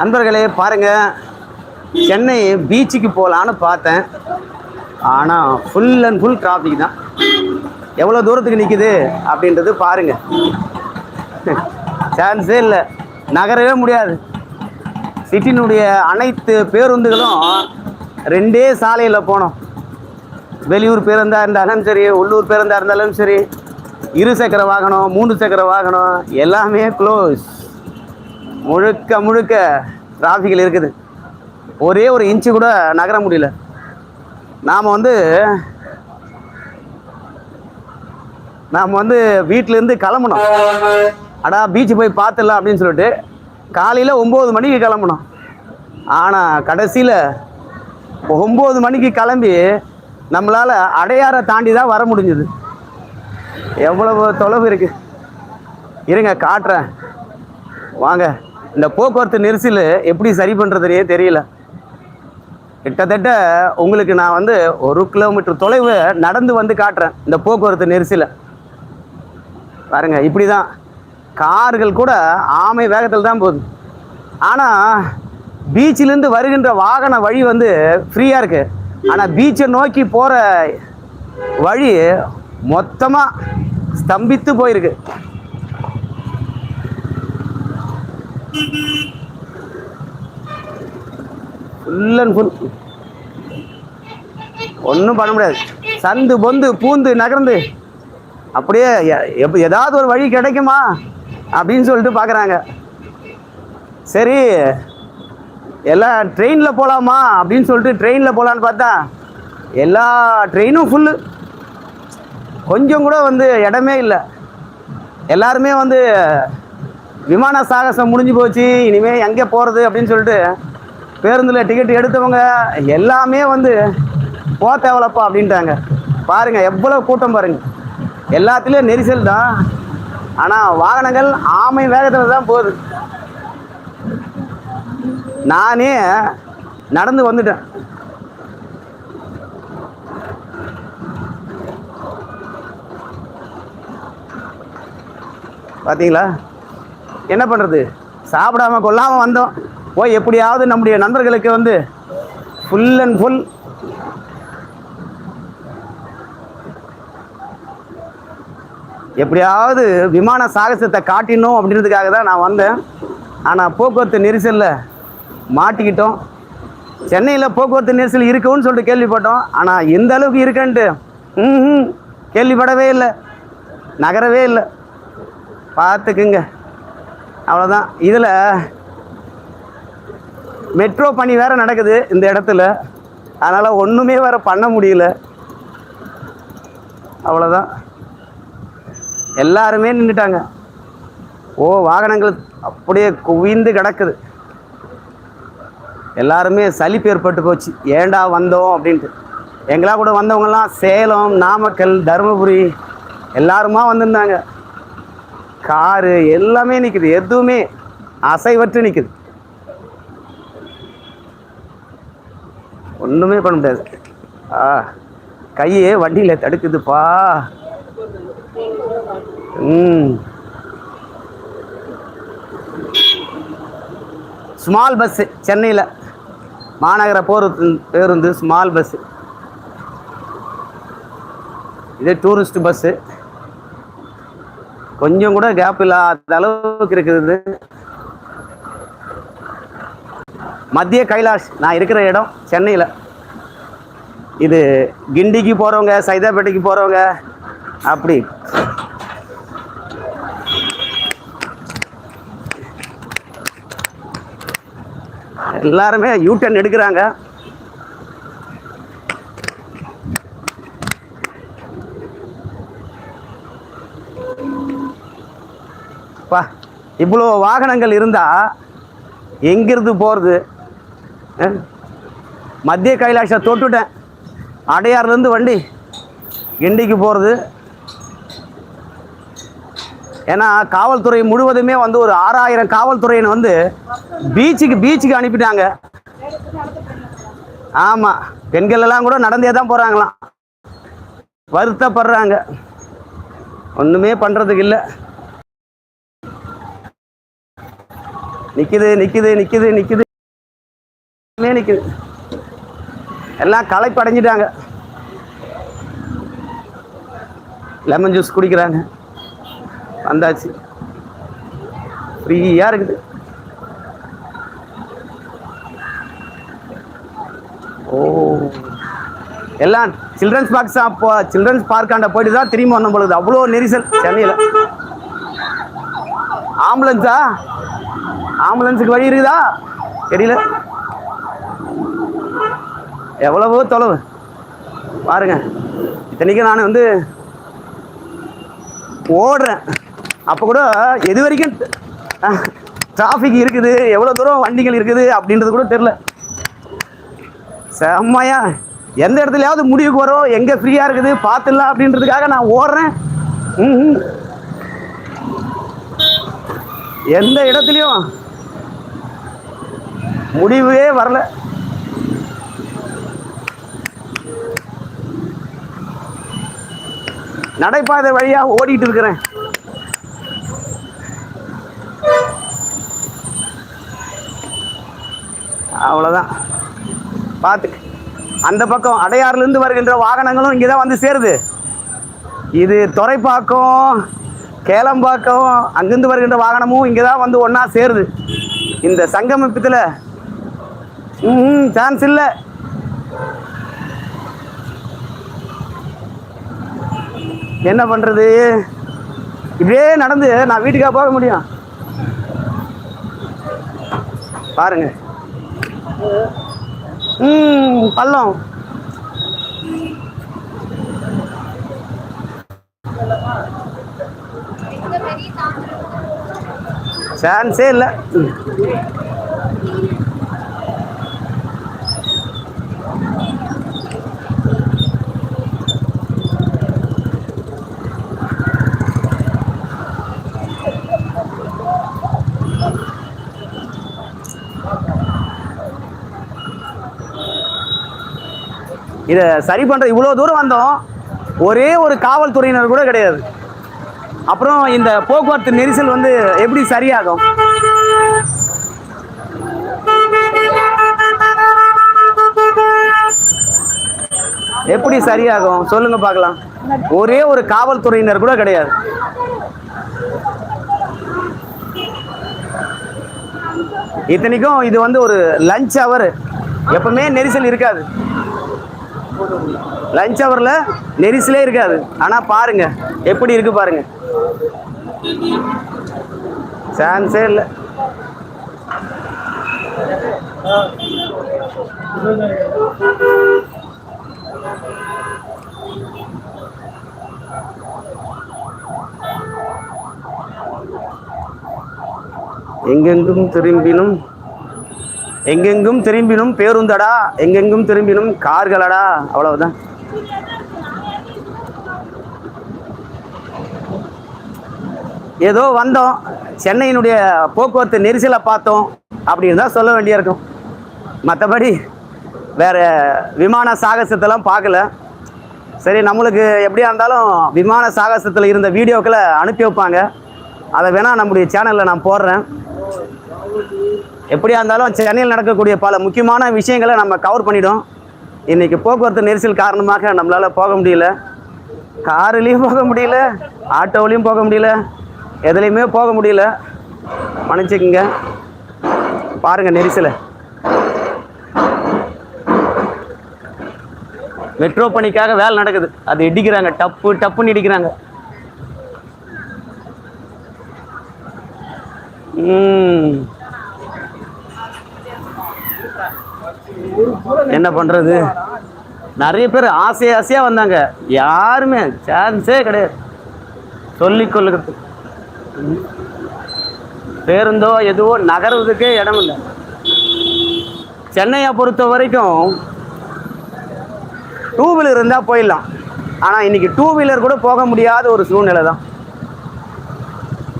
நண்பர்களே பாருங்க. சென்னை பீச்சுக்கு போகலான்னு பார்த்தேன். ஆனால் ஃபுல் அண்ட் ஃபுல் டிராஃபிக் தான். எவ்வளோ தூரத்துக்கு நிற்கிது அப்படின்றது பாருங்க. சான்ஸே இல்லை. நகரவே முடியாது. சிட்டினுடைய அனைத்து பேருந்துகளும் ரெண்டே சாலையில் போனோம். வெளியூர் பேருந்தாக இருந்தாலும் சரி உள்ளூர் பேருந்தாக இருந்தாலும் சரி இரு சக்கர வாகனம் மூணு சக்கர வாகனம் எல்லாமே க்ளோஸ் முழுக்க முழுக்க டிராஃபிக்கில் இருக்குது. ஒரே ஒரு இன்ச்சு கூட நகர முடியல. நாம் வந்து நாம் வந்து வீட்டிலேருந்து கிளம்பணும். அடா பீச்சு போய் பார்த்துடலாம் அப்படின்னு சொல்லிட்டு காலையில் ஒம்பது மணிக்கு கிளம்பணும். ஆனால் கடைசியில் ஒம்பது மணிக்கு கிளம்பி நம்மளால் அடையாரை தாண்டி தான் வர முடிஞ்சது. எவ்வளவு தொலைவு இருக்குது இருங்க காட்டுறேன். வாங்க. இந்த போக்குவரத்து நெரிசல் எப்படி சரி பண்ணுறதுனே தெரியல. கிட்டத்தட்ட உங்களுக்கு நான் வந்து ஒரு கிலோமீட்டர் தொலைவு நடந்து வந்து காட்டுறேன் இந்த போக்குவரத்து நெரிசலை. பாருங்க இப்படி தான் கார்கள் கூட ஆமை வேகத்தில் தான் போகுது. ஆனால் பீச்சிலேருந்து வருகின்ற வாகன வழி வந்து ஃப்ரீயாக இருக்குது ஆனால் பீச்சை நோக்கி போகிற வழி மொத்தமாக ஸ்தம்பித்து போயிருக்கு. ஃபுல் அண்ட் ஃபுல் ஒன்றும் பண்ண முடியாது. சந்து பொந்து பூந்து நகர்ந்து அப்படியே எப் ஏதாவது ஒரு வழி கிடைக்குமா அப்படின்னு சொல்லிட்டு பார்க்குறாங்க சரி எல்லாம் ட்ரெயினில் போகலாமா அப்படின்னு சொல்லிட்டு ட்ரெயினில் போகலான்னு பார்த்தா எல்லா ட்ரெயினும் ஃபுல்லு கொஞ்சம் கூட வந்து இடமே இல்லை. எல்லாருமே வந்து விமான சாகசம் முடிஞ்சு போச்சு இனிமேல் எங்கே போகிறது அப்படின்னு சொல்லிட்டு பேருந்தில் டிக்கெட் எடுத்தவங்க எல்லாமே வந்து போக தேவலப்பா அப்படின்ட்டாங்க. பாருங்கள் எவ்வளோ கூட்டம் பாருங்கள் எல்லாத்துலேயும் நெரிசல் தான். ஆனால் வாகனங்கள் ஆமை வேகத்தில் தான் போகுது. நானே நடந்து வந்துட்டேன். பார்த்தீங்களா என்ன பண்ணுறது சாப்பிடாம கொல்லாமல் வந்தோம். போய் எப்படியாவது நம்முடைய நண்பர்களுக்கு வந்து ஃபுல் அண்ட் ஃபுல் எப்படியாவது விமான சாகசத்தை காட்டினோம் அப்படின்றதுக்காக தான் நான் வந்தேன். ஆனால் போக்குவரத்து நெரிசலில் மாட்டிக்கிட்டோம். சென்னையில் போக்குவரத்து நெரிசல் இருக்குன்னு சொல்லிட்டு கேள்விப்பட்டோம். ஆனால் எந்த அளவுக்கு இருக்குன்ட்டு? ம் கேள்விப்படவே இல்லை. நகரவே இல்லை. பார்த்துக்குங்க. அவ்வளோதான் இதில் மெட்ரோ பணி வேறு நடக்குது இந்த இடத்துல. அதனால் ஒன்றுமே வேறு பண்ண முடியல. அவ்வளோதான் எல்லாருமே நின்றுட்டாங்க ஓ வாகனங்கள் அப்படியே குவிந்து கிடக்குது. எல்லாருமே சலிப்பு ஏற்பட்டு போச்சு. ஏண்டா வந்தோம் அப்படின்ட்டு. எங்களா கூட வந்தவங்கலாம் சேலம் நாமக்கல் தருமபுரி எல்லாருமா வந்திருந்தாங்க. காரு எல்லாமே நிற்குது எதுவுமே அசைவற்று நிற்குது ஒன்றுமே பண்ண முடியாது. ஆ கையே வண்டியில் தடுக்குதுப்பா. ம். ஸ்மால் பஸ்ஸு சென்னையில். மாநகர போர் பேருந்து ஸ்மால் பஸ்ஸு இது டூரிஸ்ட் பஸ்ஸு கொஞ்சம் கூட கேப் இல்லாத அளவுக்கு இருக்குது மத்திய கைலாஷ் நான் இருக்கிற இடம் சென்னையில். இது கிண்டிக்கு போகிறவங்க சைதாப்பேட்டைக்கு போகிறவங்க அப்படி. எல்லாருமே யூ டர்ன் எடுக்கிறாங்க. பா இவ்வளோ வாகனங்கள் இருந்தால் எங்கிருந்து போகிறது மத்திய கைலாஷை தொட்டுட்டேன். அடையார்லேருந்து வண்டி கிண்டிக்கு போகிறது ஏன்னா காவல்துறை முழுவதுமே வந்து ஒரு ஆறாயிரம் காவல்துறையினை வந்து பீச்சுக்கு பீச்சுக்கு அனுப்பிட்டாங்க. ஆமாம் பெண்கள் எல்லாம் கூட நடந்தே தான் போகிறாங்களாம் வருத்தப்படுறாங்க. ஒன்றுமே பண்ணுறதுக்கு இல்லை. நிற்கிது நிற்கிது நிற்கிது நிற்கிது நிற்கிது எல்லாம் களைப்படைஞ்சிட்டாங்க. லெமன் ஜூஸ் குடிக்கிறாங்க. வந்தாச்சு. ஃப்ரீயாக இருக்குது. ஓ. எல்லாம் சில்ட்ரன்ஸ் பார்க் அப்போ சில்ட்ரன்ஸ் பார்க்காண்ட போயிட்டு தான் திரும்பி வந்தோம் பொழுது அவ்வளோ நெரிசல் சென்னையில். ஆம்புலன்ஸா ஆம்புலன்ஸுக்கு வழி இருக்குதா? தெரியல. எவ்வளவோ தொலைவு. பாருங்க. இத்தனைக்கும் நான் வந்து ஓடுறேன். அப்போ கூட எது வரைக்கும் டிராஃபிக் இருக்குது எவ்வளோ தூரம் வண்டிகள் இருக்குது அப்படின்றது கூட தெரில செம்மையா. எந்த இடத்துலையாவது முடிவுக்கு வரும் எங்கே ஃப்ரீயாக இருக்குது பார்த்துடலாம் அப்படின்றதுக்காக நான் ஓடுறேன். ம், எந்த இடத்துலையும் முடிவே வரல. நடைபாதை வழியாக ஓடிட்டு இருக்கிறேன். அவ்வளோதான் பார்த்து அந்த பக்கம் அடையாறுலேருந்து வருகின்ற வாகனங்களும் இங்கே தான் வந்து சேருது. இது துறைப்பாக்கம் கேளம்பாக்கம் அங்கிருந்து வருகின்ற வாகனமும் இங்கே தான் வந்து ஒன்றா சேருது. இந்த சங்கமிப்பத்தில் ம் சான்ஸ் இல்லை. என்ன பண்ணுறது இப்படியே நடந்து நான் வீட்டுக்காக போக முடியும்? பாருங்கள் ம் பள்ளம் சான்ஸே இல்லை. இதை சரி பண்ணுற இவ்வளோ தூரம் வந்தோம். ஒரே ஒரு காவல்துறையினர் கூட கிடையாது. அப்புறம் இந்த போக்குவரத்து நெரிசல் வந்து எப்படி சரியாகும்? எப்படி சரியாகும்? சொல்லுங்க பார்க்கலாம். ஒரே ஒரு காவல்துறையினர் கூட கிடையாது. இத்தனைக்கும் இது வந்து ஒரு லஞ்ச் அவர் எப்பவுமே நெரிசல் இருக்காது. லஞ்ச் ஹவரில் நெரிசலே இருக்காது. ஆனால் பாருங்க எப்படி இருக்கு பாருங்க. சான்ஸே இல்லை. எங்கெங்கும் திரும்பினும் எங்கெங்கும் திரும்பினும் பேருந்தடா எங்கெங்கும் திரும்பினும் கார்களடா அவ்வளவுதான். ஏதோ வந்தோம் சென்னையினுடைய போக்குவரத்து நெரிசலை பார்த்தோம் அப்படின்னு தான் சொல்ல வேண்டியிருக்கும். மற்றபடி வேறு விமான சாகசத்தெல்லாம் பார்க்கல. சரி நம்மளுக்கு எப்படியா இருந்தாலும் விமான சாகசத்தில் இருந்த வீடியோக்களை அனுப்பி வைப்பாங்க. அதை வேணால் நம்முடைய சேனலில் நான் போடுறேன். எப்படியா இருந்தாலும் சென்னையில் நடக்கக்கூடிய பல முக்கியமான விஷயங்களை நம்ம கவர் பண்ணிட்டோம். இன்றைக்கி போக்குவரத்து நெரிசல் காரணமாக நம்மளால் போக முடியல. காருலேயும் போக முடியல ஆட்டோவிலையும் போக முடியல எதுலேயுமே போக முடியல. மன்னிச்சுக்குங்க. பாருங்கள் நெரிசலை. மெட்ரோ பணிக்காக வேலை நடக்குது. அது இடிக்கிறாங்க. டப்பு டப்புன்னு இடிக்கிறாங்க. ம். என்ன பண்ணுறது நிறைய பேர் ஆசை ஆசையாக வந்தாங்க. யாருமே சான்ஸே கிடையாது. சொல்லிக்கொள்ளுறது பேருந்தோ எதுவோ நகர்வதுக்கே இடம் இல்லை. சென்னையை பொறுத்த வரைக்கும் டூ வீலர் இருந்தால் போயிடலாம். ஆனால் இன்னைக்கு டூ வீலர் கூட போக முடியாத ஒரு சூழ்நிலை தான்.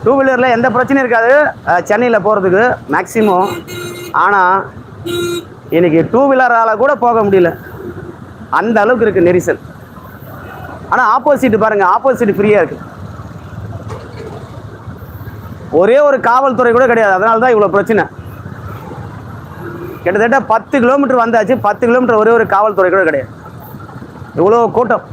டூ வீலரில் எந்த பிரச்சனையும் இருக்காது. சென்னையில் போகிறதுக்கு மேக்ஸிமம் ஆனால் இன்னைக்கு டூ வீலரால் கூட போக முடியல. அந்த அளவுக்கு இருக்குது நெரிசல். ஆனால் ஆப்போசிட் பாருங்கள் ஆப்போசிட் ஃப்ரீயாக இருக்குது ஒரே ஒரு காவல்துறை கூட கிடையாது. அதனால தான் இவ்வளோ பிரச்சனை. கிட்டத்தட்ட பத்து கிலோமீட்டர் வந்தாச்சு. பத்து கிலோமீட்டர் ஒரே ஒரு காவல்துறை கூட கிடையாது. இவ்வளோ கூட்டம்.